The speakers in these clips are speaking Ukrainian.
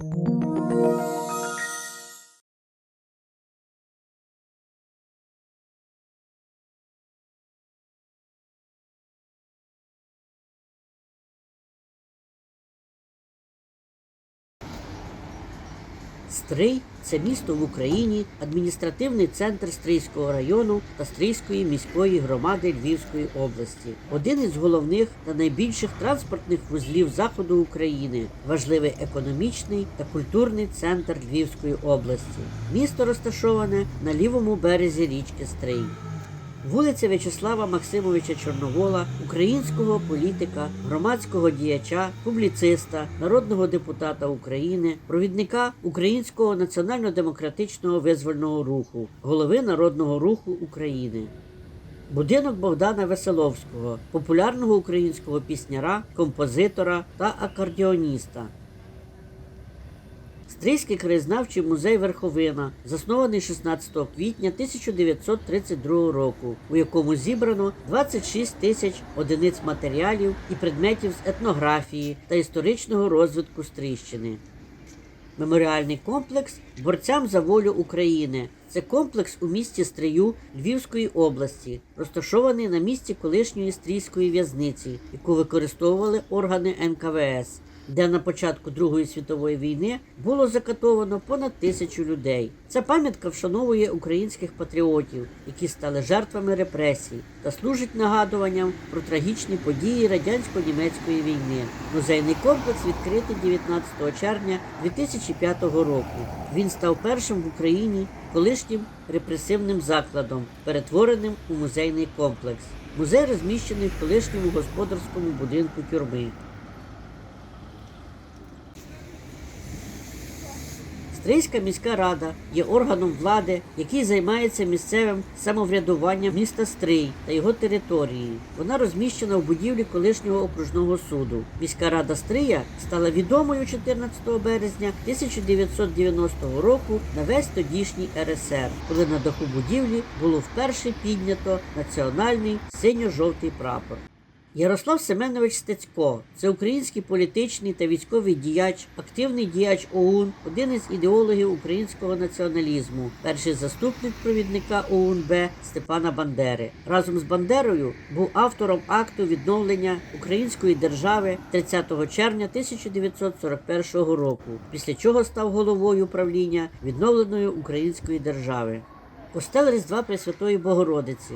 Música Стрий це місто в Україні, адміністративний центр Стрийського району та Стрийської міської громади Львівської області. Один із головних та найбільших транспортних вузлів заходу України, важливий економічний та культурний центр Львівської області. Місто розташоване на лівому березі річки Стрий. Вулиця В'ячеслава Максимовича Чорновола, українського політика, громадського діяча, публіциста, народного депутата України, провідника Українського національно-демократичного визвольного руху, голови Народного руху України. Будинок Богдана Веселовського, популярного українського пісняра, композитора та акордіоніста. Стрийський краєзнавчий музей Верховина, заснований 16 квітня 1932 року, у якому зібрано 26 тисяч одиниць матеріалів і предметів з етнографії та історичного розвитку Стрийщини. Меморіальний комплекс борцям за волю України. Це комплекс у місті Стрию Львівської області, розташований на місці колишньої стрійської в'язниці, яку використовували органи НКВС, де на початку Другої світової війни було закатовано понад тисячу людей. Ця пам'ятка вшановує українських патріотів, які стали жертвами репресій, та служить нагадуванням про трагічні події радянсько-німецької війни. Музейний комплекс відкритий 19 червня 2005 року. Він став першим в Україні колишнім репресивним закладом, перетвореним у музейний комплекс. Музей розміщений в колишньому господарському будинку тюрми. Стрийська міська рада є органом влади, який займається місцевим самоврядуванням міста Стрий та його території. Вона розміщена в будівлі колишнього окружного суду. Міська рада Стрия стала відомою 14 березня 1990 року на весь тодішній РСР, коли на даху будівлі було вперше піднято національний синьо-жовтий прапор. Ярослав Семенович Стецько це український політичний та військовий діяч, активний діяч ОУН, один із ідеологів українського націоналізму, перший заступник провідника ОУН-Б Степана Бандери. Разом з Бандерою був автором акту відновлення української держави 30 червня 1941 року, після чого став головою правління відновленої української держави. Костел Різдва Пресвятої Богородиці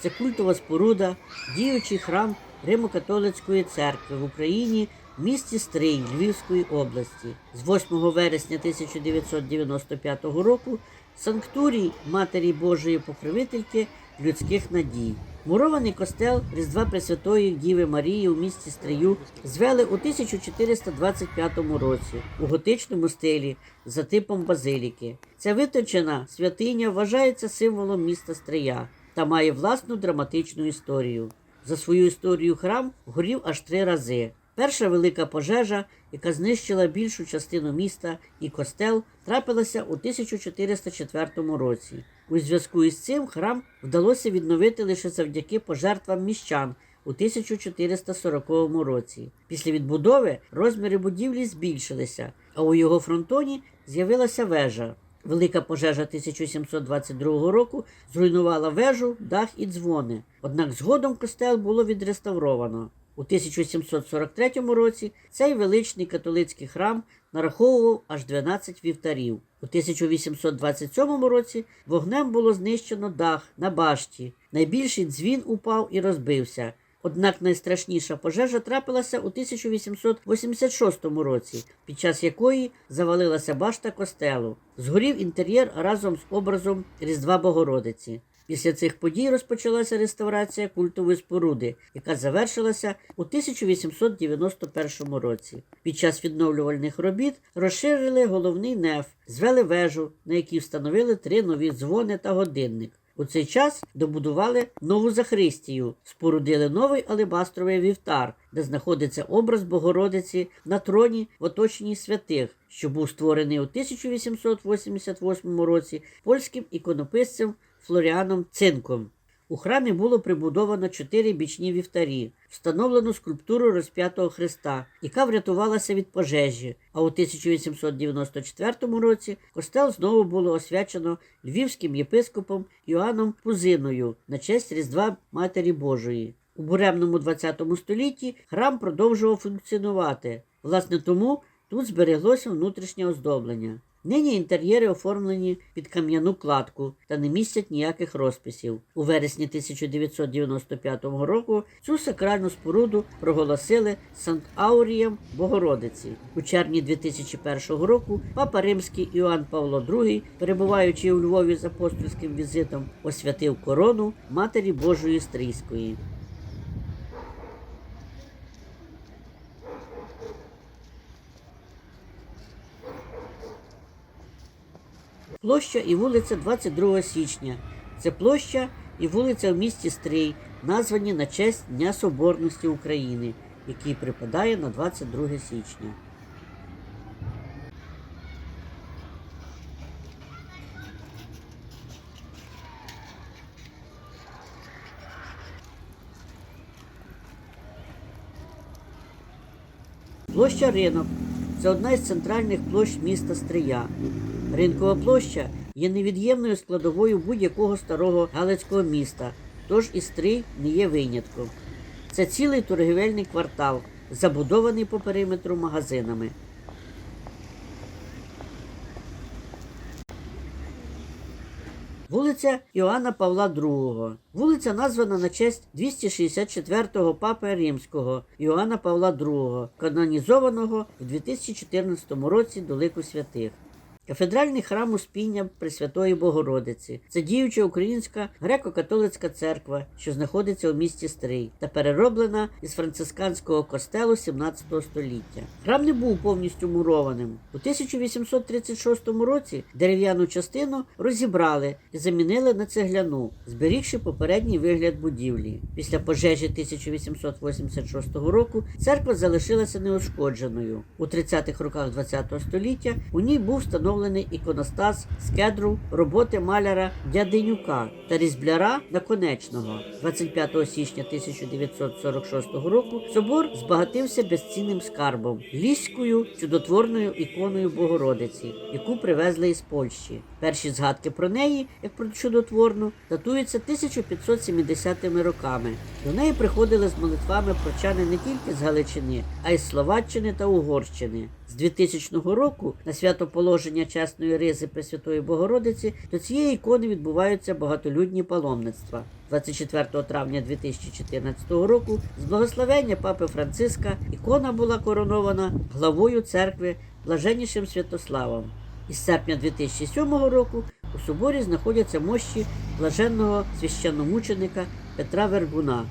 це культова споруда, діючий храм Римо-католицької церкви в Україні в місті Стрий Львівської області. З 8 вересня 1995 року санктурій Матері Божої Покровительки людських надій. Мурований костел Різдва Пресвятої Діви Марії у місті Стрию звели у 1425 році у готичному стилі за типом базиліки. Ця виточена святиня вважається символом міста Стрия та має власну драматичну історію. За свою історію храм горів аж три рази. Перша велика пожежа, яка знищила більшу частину міста і костел, трапилася у 1404 році. У зв'язку із цим храм вдалося відновити лише завдяки пожертвам міщан у 1440 році. Після відбудови розміри будівлі збільшилися, а у його фронтоні з'явилася вежа. Велика пожежа 1722 року зруйнувала вежу, дах і дзвони. Однак згодом костел було відреставровано. У 1743 році цей величний католицький храм нараховував аж 12 вівтарів. У 1827 році вогнем було знищено дах на башті. Найбільший дзвін упав і розбився. Однак найстрашніша пожежа трапилася у 1886 році, під час якої завалилася башта костелу. Згорів інтер'єр разом з образом Різдва Богородиці. Після цих подій розпочалася реставрація культової споруди, яка завершилася у 1891 році. Під час відновлювальних робіт розширили головний неф, звели вежу, на якій встановили три нові дзвони та годинник. У цей час добудували нову Захристію, спорудили новий алебастровий вівтар, де знаходиться образ Богородиці на троні в оточенні святих, що був створений у 1888 році польським іконописцем Флоріаном Цинком. У храмі було прибудовано чотири бічні вівтарі, встановлено скульптуру розп'ятого Христа, яка врятувалася від пожежі. А у 1894 році костел знову було освячено львівським єпископом Йоанном Пузиною на честь Різдва Матері Божої. У буремному ХХ столітті храм продовжував функціонувати. Власне тому тут збереглося внутрішнє оздоблення. Нині інтер'єри оформлені під кам'яну кладку та не містять ніяких розписів. У вересні 1995 року цю сакральну споруду проголосили Санкт Аурієм Богородиці. У червні 2001 року папа Римський Іоанн Павло II, перебуваючи у Львові з апостольським візитом, освятив корону Матері Божої Стрийської. Площа і вулиця 22 січня. Це площа і вулиця в місті Стрий, названі на честь Дня Соборності України, який припадає на 22 січня. Площа Ринок це одна із центральних площ міста Стрия. Ринкова площа є невід'ємною складовою будь-якого старого галицького міста, тож і Стрий не є винятком. Це цілий торгівельний квартал, забудований по периметру магазинами. Вулиця Іоанна Павла II. Вулиця названа на честь 264-го папи римського Іоанна Павла II, канонізованого в 2014 році до лику святих. Кафедральний храм Успіння Пресвятої Богородиці це діюча українська греко-католицька церква, що знаходиться у місті Стрий та перероблена із францисканського костелу 17 століття. Храм не був повністю мурованим. У 1836 році дерев'яну частину розібрали і замінили на цегляну, зберігши попередній вигляд будівлі. Після пожежі 1886 року церква залишилася неушкодженою. У 30-х роках ХХ століття у ній був встановлений іконостас з кедру роботи маляра Дяденюка та різбляра Наконечного. 25 січня 1946 року собор збагатився безцінним скарбом ліською чудотворною іконою Богородиці, яку привезли із Польщі. Перші згадки про неї, як про чудотворну, датуються 1570 роками. До неї приходили з молитвами прочани не тільки з Галичини, а й з Словаччини та Угорщини. З 2000 року на святоположення чесної ризи Пресвятої Богородиці до цієї ікони відбуваються багатолюдні паломництва. 24 травня 2014 року з благословення папи Франциска ікона була коронована главою церкви блаженнішим Святославом. Із серпня 2007 року у соборі знаходяться мощі блаженного священномученика Петра Вергуна.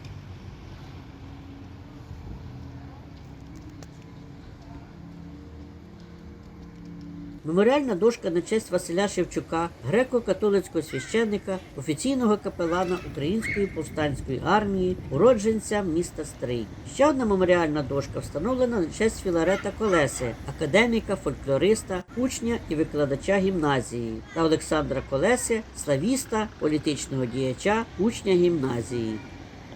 Меморіальна дошка на честь Василя Шевчука, греко-католицького священника, офіційного капелана Української повстанської армії, уродженця міста Стрий. Ще одна меморіальна дошка встановлена на честь Філарета Колеси, академіка, фольклориста, учня і викладача гімназії, та Олександра Колеси, славіста, політичного діяча, учня гімназії.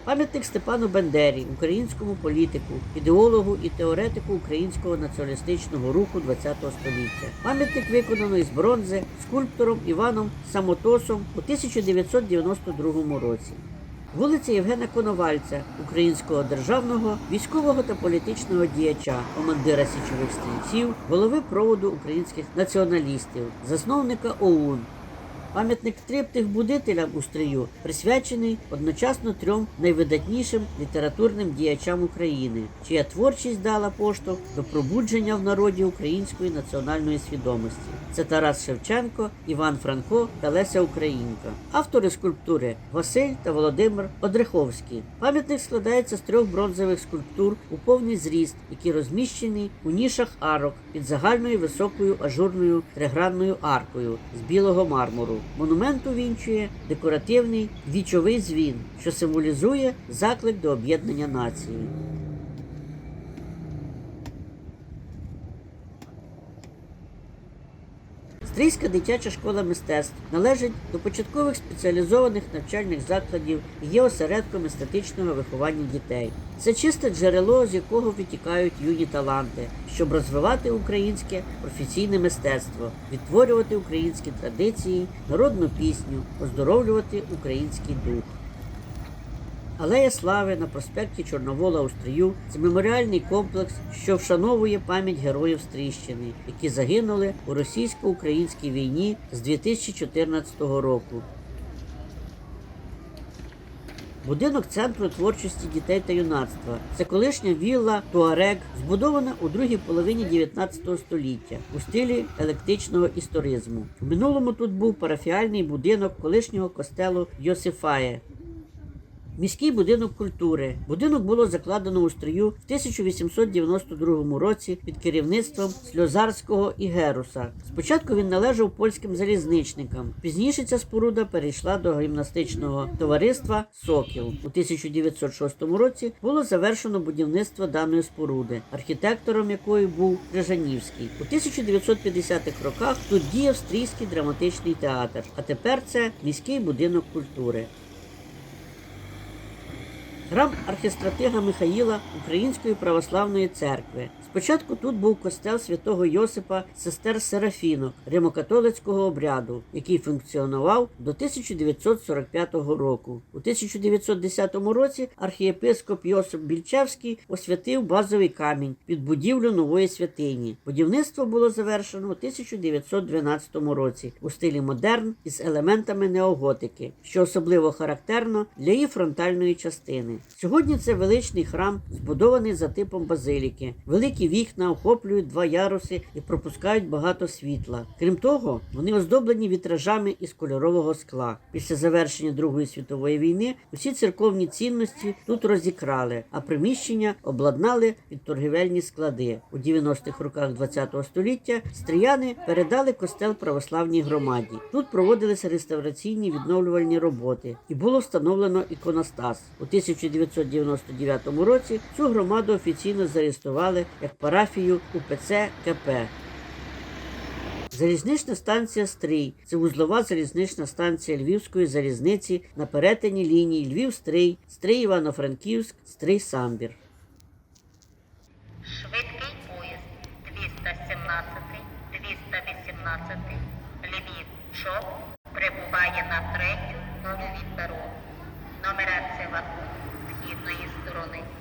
Пам'ятник Степану Бендері, українському політику, ідеологу і теоретику українського націоналістичного руху ХХ століття. Пам'ятник виконано із бронзи скульптором Іваном Самотосом у 1992 році. Вулиця Євгена Коновальця, українського державного, військового та політичного діяча, командира січових стрільців, голови проводу українських націоналістів, засновника ОУН, Пам'ятник триптих будителям у стрию присвячений одночасно трьом найвидатнішим літературним діячам України, чия творчість дала поштовх до пробудження в народі української національної свідомості. Це Тарас Шевченко, Іван Франко та Леся Українка. Автори скульптури Василь та Володимир Одреховські. Пам'ятник складається з трьох бронзових скульптур у повний зріст, які розміщені у нішах арок під загальною високою ажурною тригранною аркою з білого мармуру. Монумент увінчує декоративний вічовий дзвін, що символізує заклик до об'єднання нації. З Стрийська дитяча школа мистецтв належить до початкових спеціалізованих навчальних закладів і є осередком естетичного виховання дітей. Це чисте джерело, з якого витікають юні таланти, щоб розвивати українське професійне мистецтво, відтворювати українські традиції, народну пісню, оздоровлювати український дух. Алея Слави на проспекті Чорновола у Стрию це меморіальний комплекс, що вшановує пам'ять героїв Стрийщини, які загинули у російсько-українській війні з 2014 року. Будинок центру творчості дітей та юнацтва. Це колишня вілла Туарек, збудована у другій половині 19 століття у стилі електричного історизму. У минулому тут був парафіальний будинок колишнього костелу Йосифає. Міський будинок культури. Будинок було закладено у стрію в 1892 році під керівництвом Сльозарського і Геруса. Спочатку він належав польським залізничникам. Пізніше ця споруда перейшла до гімнастичного товариства Сокіл. У 1906 році було завершено будівництво даної споруди, архітектором якої був Крижанівський. У 1950-х роках тут діяв стрійський драматичний театр, а тепер це міський будинок культури. Храм архістратига Михаїла Української православної церкви. Спочатку тут був костел святого Йосипа сестер Серафінок римокатолицького обряду, який функціонував до 1945 року. У 1910 році архієпископ Йосип Більчевський освятив базовий камінь під будівлю нової святині. Будівництво було завершено у 1912 році у стилі модерн із елементами неоготики, що особливо характерно для її фронтальної частини. Сьогодні це величний храм, збудований за типом базиліки. Великі вікна охоплюють два яруси і пропускають багато світла. Крім того, вони оздоблені вітражами із кольорового скла. Після завершення Другої світової війни усі церковні цінності тут розікрали, а приміщення обладнали під торгівельні склади. У 90-х роках ХХ століття стріяни передали костел православній громаді. Тут проводилися реставраційні відновлювальні роботи і було встановлено іконостас. У 1999 році цю громаду офіційно зареєстрували як парафію УПЦ КП. Залізнична станція Стрий це вузлова залізнична станція Львівської залізниці на перетині ліній Львів-Стрий, Стрий-Івано-Франківськ, Стрий-Самбір. Швидкий поїзд 217, 218, ліміт ЧОП прибуває на третю нову від перону. Нумерація вагон східної сторони.